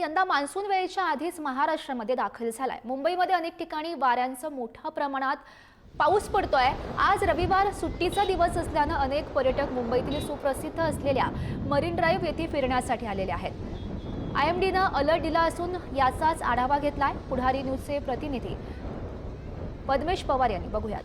यंदा मान्सून वेळेच्या आधीच महाराष्ट्रामध्ये दाखल झालाय. मुंबईमध्ये अनेक ठिकाणी वाऱ्यांचं मोठ्या प्रमाणात पाऊस पडतोय. आज रविवार सुट्टीचा दिवस असल्यानं अनेक पर्यटक मुंबईतील सुप्रसिद्ध असलेल्या मरीन ड्राईव्ह येथे फिरण्यासाठी आलेले आहेत. आय एम डीनं अलर्ट दिला असून याचाच आढावा घेतलाय पुढारी न्यूजचे प्रतिनिधी. पद्मेश पवार यांनी. बघूयात.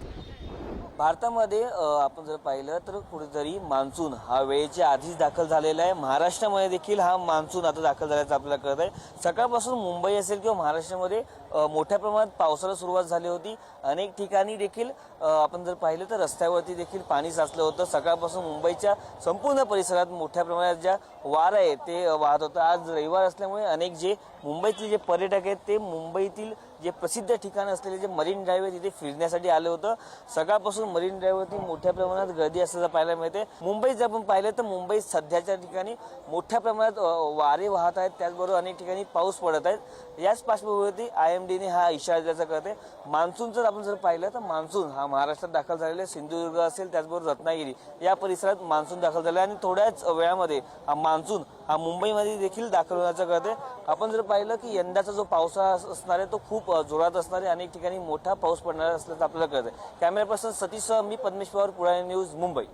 भारतामध्ये आपण जर पाहिलं तर कुठेतरी मान्सून हा वेळेच्या आधीच दाखल झालेला आहे. महाराष्ट्रामध्ये देखील हा मान्सून आता दाखल झाल्याचं आपल्याला कळत आहे. सकाळपासून मुंबई असेल किंवा महाराष्ट्रामध्ये मोठ्या प्रमाणात पावसाला सुरुवात झाली होती. अनेक ठिकाणी देखील आपण जर पाहिलं तर रस्त्यावरती देखील पाणी साचलं होतं. सकाळपासून मुंबईच्या संपूर्ण परिसरात मोठ्या प्रमाणात ज्या वार आहे ते वाहत होतं. आज रविवार असल्यामुळे अनेक जे मुंबईतले जे पर्यटक आहेत ते मुंबईतील जे प्रसिद्ध ठिकाण असलेले जे मरीन ड्राईव्ह आहे तिथे फिरण्यासाठी आलं होतं. सकाळपासून मरीन ड्राईव्हवरती मोठ्या प्रमाणात गर्दी असल्याचं पाहायला मिळते. मुंबईत जर आपण पाहिलं तर मुंबईत सध्याच्या ठिकाणी मोठ्या प्रमाणात वारे वाहत आहेत. त्याचबरोबर अनेक ठिकाणी पाऊस पडत आहेत. याच पार्श्वभूमीवरती आय एम डीने हा इशारा द्यायचा कळते मान्सून जर आपण जर पाहिलं तर मान्सून हा महाराष्ट्रात दाखल झालेला आहे. सिंधुदुर्ग असेल त्याचबरोबर रत्नागिरी या परिसरात मान्सून दाखल झाला आहे. आणि थोड्याच वेळामध्ये हा मान्सून हा मुंबईमध्ये देखील दाखल होण्याचं कळते आपण जर पाहिलं की यंदाचा जो पावसाळा असणार आहे तो खूप जोरात असणार आहे. अनेक ठिकाणी मोठा पाऊस पडणार असल्याचं आपल्याला कळतं कॅमेरा पर्सन सतीश मी पद्मेश्वर पुराणे न्यूज मुंबई.